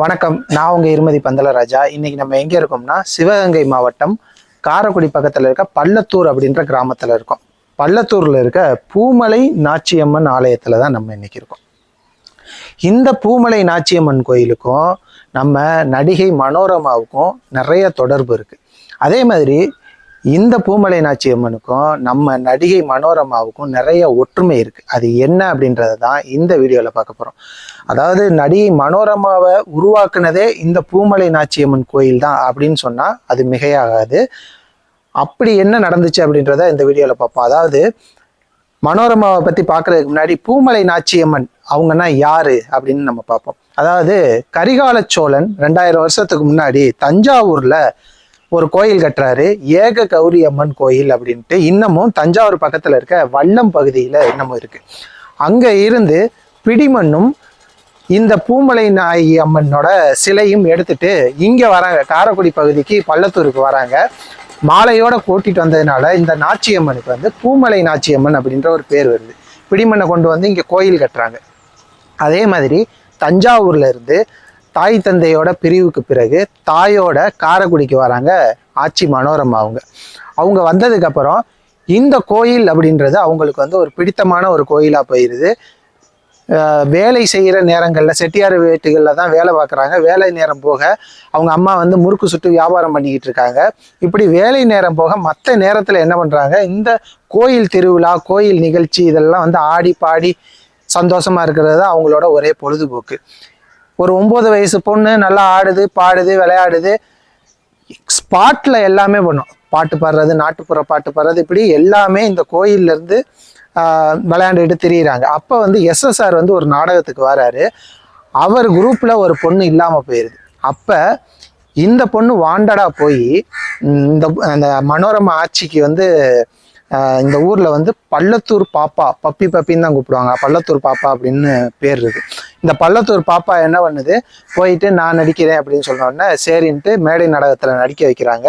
வணக்கம். நான் உங்கள் இருமதி பந்தலராஜா. இன்னைக்கு நம்ம எங்கே இருக்கோம்னா சிவகங்கை மாவட்டம் காரைக்குடி பக்கத்தில் இருக்க பள்ளத்தூர் அப்படின்ற கிராமத்தில் இருக்கோம். பள்ளத்தூரில் இருக்க பூமலை நாச்சியம்மன் ஆலயத்தில் தான் நம்ம இன்னைக்கு இருக்கோம். இந்த பூமலை நாச்சியம்மன் கோயிலுக்கும் நம்ம நடிகை மனோரமாவுக்கும் நிறைய தொடர்பு இருக்குது அதே மாதிரி இந்த பூமலை நாச்சியம்மனுக்கும் நம்ம நடிகை மனோரமாவுக்கும் நிறைய ஒற்றுமை இருக்குது அது என்ன அப்படின்றத தான் இந்த வீடியோவில் பார்க்க போகிறோம் அதாவது நடிகை மனோரமாவை உருவாக்குனதே இந்த பூமலை நாச்சியம்மன் கோயில் தான் அப்படின்னு சொன்னால் அது மிகையாகாது. அப்படி என்ன நடந்துச்சு அப்படின்றத இந்த வீடியோவில் பார்ப்போம். அதாவது மனோரமாவை பற்றி பார்க்குறதுக்கு முன்னாடி பூமலை நாச்சியம்மன் அவங்கன்னா யாரு அப்படின்னு நம்ம பார்ப்போம். அதாவது கரிகால சோழன் ரெண்டாயிரம் வருஷத்துக்கு முன்னாடி தஞ்சாவூரில் ஒரு கோயில் கட்டுறாரு. ஏக கௌரி அம்மன் கோயில் அப்படின்ட்டு இன்னமும் தஞ்சாவூர் பக்கத்தில் இருக்க வல்லம் பகுதியில் இன்னமும் இருக்கு. அங்கே இருந்து பிடிமண்ணும் இந்த பூமலை நாயகி அம்மனோட சிலையும் எடுத்துட்டு இங்கே வராங்க. காரைக்குடி பகுதிக்கு பள்ளத்தூருக்கு வராங்க. மாலையோட கூட்டிட்டு வந்ததுனால இந்த நாச்சியம்மனுக்கு வந்து பூமலை நாச்சியம்மன் அப்படின்ற ஒரு பேர் வருது. பிடிமண்ணை கொண்டு வந்து இங்கே கோயில் கட்டுறாங்க. அதே மாதிரி தஞ்சாவூர்ல இருந்து தாய் தந்தையோட பிரிவுக்கு பிறகு தாயோட காரைக்குடிக்கு வராங்க ஆச்சி மனோரமா அவங்க. அவங்க வந்ததுக்கப்புறம் இந்த கோயில் அப்படின்றது அவங்களுக்கு வந்து ஒரு பிடித்தமான ஒரு கோயிலாக போயிடுது வேலை செய்கிற நேரங்களில் செட்டியார் வீட்டுகளில் தான் வேலை பார்க்குறாங்க. வேலை நேரம் போக அவங்க அம்மா வந்து முறுக்கு சுட்டு வியாபாரம் பண்ணிக்கிட்டு இருக்காங்க. இப்படி வேலை நேரம் போக மற்ற நேரத்தில் என்ன பண்ணுறாங்க இந்த கோயில் திருவிழா கோயில் நிகழ்ச்சி இதெல்லாம் வந்து ஆடி பாடி சந்தோஷமாக இருக்கிறது தான் அவங்களோட ஒரே பொழுதுபோக்கு. ஒரு ஒம்பது வயசு பொண்ணு நல்லா ஆடுது பாடுது விளையாடுது. ஸ்பாட்டில் எல்லாமே பண்ணும். பாட்டு பாடுறது நாட்டுப்புற பாட்டு பாடுறது இப்படி எல்லாமே இந்த கோயில்ல இருந்து விளையாண்டுட்டு திரியிறாங்க. அப்போ வந்து எஸ்எஸ்ஆர் வந்து ஒரு நாடகத்துக்கு வராரு. அவர் குரூப்பில் ஒரு பொண்ணு இல்லாமல் போயிடுது அப்போ இந்த பொண்ணு வாண்டடாக போய் இந்த அந்த மனோரமா ஆட்சிக்கு வந்து இந்த ஊரில் வந்து பள்ளத்தூர் பாப்பா பப்பி பப்பின்னு தான் கூப்பிடுவாங்க. பள்ளத்தூர் பாப்பா அப்படின்னு பேர் இருக்குது இந்த பள்ளத்தூர் பாப்பா என்ன பண்ணுது? போயிட்டு நான் நடிக்கிறேன் அப்படின்னு சொன்னோடனே சரின்ட்டு மேடை நாடகத்துல நடிக்க வைக்கிறாங்க.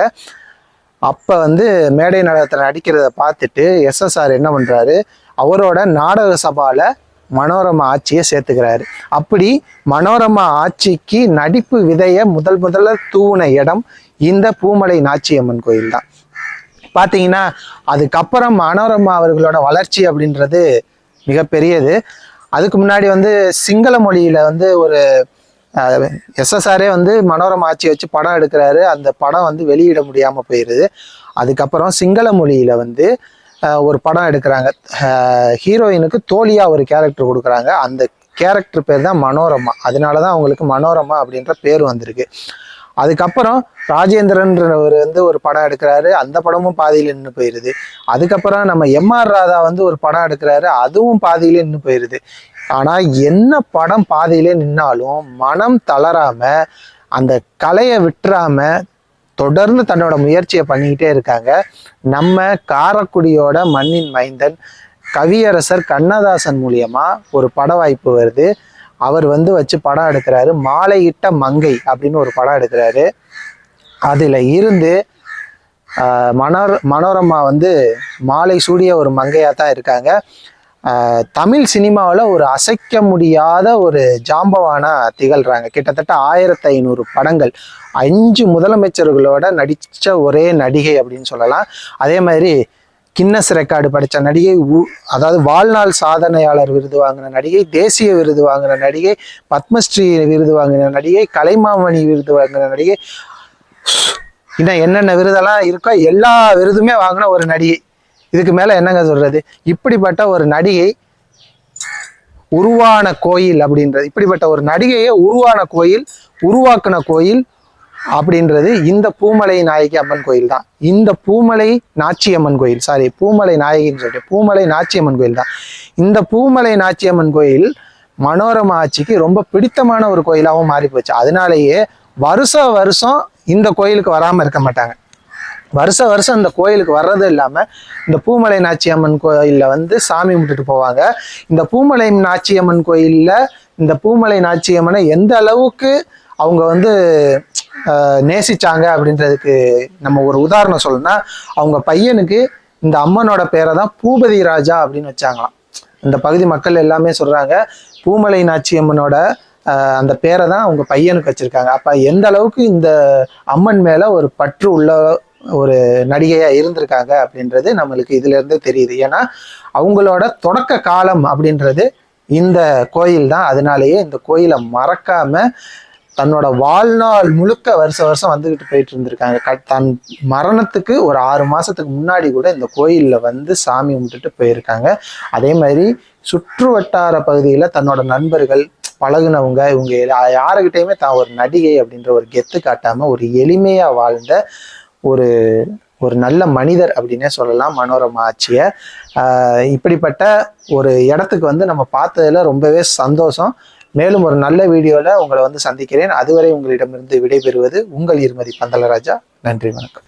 அப்ப வந்து மேடை நாடகத்துல நடிக்கிறத பார்த்துட்டு எஸ்எஸ்ஆர் என்ன பண்றாரு? அவரோட நாடக சபால மனோரமா ஆட்சியை சேர்த்துக்கிறாரு. அப்படி மனோரமா ஆட்சிக்கு நடிப்பு விதைய முதல் முதல்ல தூவுன இடம் இந்த பூமலை நாச்சியம்மன் கோயில் தான். பார்த்தீங்கன்னா அதுக்கப்புறம் மனோரமா அவர்களோட வளர்ச்சி அப்படின்றது மிகப்பெரியது. அதுக்கு முன்னாடி வந்து சிங்கள மொழியில் வந்து ஒரு எஸ்எஸ்ஆரே வந்து மனோரமா ஆட்சி வச்சு படம் எடுக்கிறாரு. அந்த படம் வந்து வெளியிட முடியாமல் போயிடுது அதுக்கப்புறம் சிங்கள மொழியில் வந்து ஒரு படம் எடுக்கிறாங்க. ஹீரோயினுக்கு தோழியாக ஒரு கேரக்டர் கொடுக்குறாங்க. அந்த கேரக்டர் பேர் தான் மனோரமா. அதனால தான் அவங்களுக்கு மனோரமா அப்படின்ற பேர் வந்திருக்கு. அதுக்கப்புறம் ராஜேந்திரன்றவர் வந்து ஒரு படம் எடுக்கிறாரு. அந்த படமும் பாதியில் நின்று போயிருது. அதுக்கப்புறம் நம்ம எம்ஆர் ராதா வந்து ஒரு படம் எடுக்கிறாரு. அதுவும் பாதியிலே நின்று போயிருது. ஆனால் என்ன படம் பாதியிலே நின்னாலும் மனம் தளராம அந்த கலையை விட்டுறாம தொடர்ந்து தன்னோட முயற்சியை பண்ணிக்கிட்டே இருக்காங்க. நம்ம காரக்குடியோட மண்ணின் மைந்தன் கவியரசர் கண்ணதாசன் மூலியமா ஒரு பட வாய்ப்பு வருது. அவர் வந்து வச்சு படம் எடுக்கிறாரு. மாலையிட்ட மங்கை அப்படின்னு ஒரு படம் எடுக்கிறாரு. அதில் இருந்து மனோர் மனோர மனோரமா வந்து மாலை சூடிய ஒரு மங்கையாக தான் இருக்காங்க தமிழ் சினிமாவில் ஒரு அசைக்க முடியாத ஒரு ஜாம்பவானா திகழ்கிறாங்க கிட்டத்தட்ட ஆயிரத்தி ஐநூறு படங்கள். அஞ்சு முதலமைச்சர்களோட நடித்த ஒரே நடிகை அப்படின்னு சொல்லலாம். அதே மாதிரி கின்னஸ் ரெக்கார்டு படித்த நடிகை உ- அதாவது வாழ்நாள் சாதனையாளர் விருது வாங்கின நடிகை தேசிய விருது வாங்கின நடிகை பத்மஸ்ரீ விருது வாங்கின நடிகை கலைமாமணி விருது வாங்கின நடிகை. இன்னும் என்னென்ன விருதெல்லாம் இருக்கோ எல்லா விருதுமே வாங்கின ஒரு நடிகை. இதுக்கு மேலே என்னங்க சொல்கிறது இப்படிப்பட்ட ஒரு நடிகை உருவான கோயில் அப்படின்றது. இப்படிப்பட்ட ஒரு நடிகையை உருவான கோயில் உருவாக்குன கோயில் அப்படின்றது இந்த பூமலை நாயகி அம்மன் கோயில் தான். இந்த பூமலை நாச்சியம்மன் கோயில். சாரி பூமலை நாயகின்னு சொல்லிட்டு பூமலை நாச்சியம்மன் கோயில் தான். இந்த பூமலை நாச்சியம்மன் கோயில் மனோரமா ஆட்சிக்கு ரொம்ப பிடித்தமான ஒரு கோயிலாகவும் மாறி போச்சு. அதனாலேயே வருஷ வருஷம் இந்த கோயிலுக்கு வராமல் இருக்க மாட்டாங்க. வருஷ வருஷம் இந்த கோயிலுக்கு வர்றது இல்லாமல் இந்த பூமலை நாச்சியம்மன் கோயிலில் வந்து சாமி கும்பிட்டுட்டு போவாங்க. இந்த பூமலை நாச்சியம்மன் கோயிலில் இந்த பூமலை நாச்சியம்மனை எந்த அளவுக்கு அவங்க வந்து நேசிச்சாங்க அப்படின்றதுக்கு நம்ம ஒரு உதாரணம் சொல்லணும்னா அவங்க பையனுக்கு இந்த அம்மனோட பேரை தான் பூபதி ராஜா அப்படின்னு வச்சாங்களாம். இந்த பகுதி மக்கள் எல்லாமே சொல்றாங்க பூமலை நாச்சியம்மனோட அந்த பேரை தான் அவங்க பையனுக்கு வச்சிருக்காங்க. அப்ப எந்த அளவுக்கு இந்த அம்மன் மேல ஒரு பற்று உள்ள ஒரு நடிகையா இருந்திருக்காங்க அப்படின்றது நம்மளுக்கு இதுல இருந்தே தெரியுது. ஏன்னா அவங்களோட தொடக்க காலம் அப்படின்றது இந்த கோயில் தான் அதனாலேயே இந்த கோயிலை மறக்காம தன்னோட வாழ்நாள் முழுக்க வருஷ வருஷம் வந்துகிட்டு போயிட்டு இருந்திருக்காங்க. க- தன் மரணத்துக்கு ஒரு ஆறு மாசத்துக்கு முன்னாடி கூட இந்த கோயிலில் வந்து சாமி கும்பிட்டுட்டு போயிருக்காங்க. அதே மாதிரி சுற்று வட்டார பகுதியில் தன்னோட நண்பர்கள் பழகுனவங்க இவங்க யாருக்கிட்டையுமே தான் ஒரு நடிகை அப்படின்ற ஒரு கெத்து காட்டாம ஒரு எளிமையா வாழ்ந்த ஒரு ஒரு நல்ல மனிதர் அப்படின்னே சொல்லலாம் மனோரமா ஆட்சியை இப்படிப்பட்ட ஒரு இடத்துக்கு வந்து நம்ம பார்த்ததுல ரொம்பவே சந்தோஷம். மேலும் ஒரு நல்ல வீடியோவில் உங்களை வந்து சந்திக்கிறேன். அதுவரை உங்களிடமிருந்து விடைபெறுவது உங்கள் இருமதி பந்தலராஜா நன்றி வணக்கம்.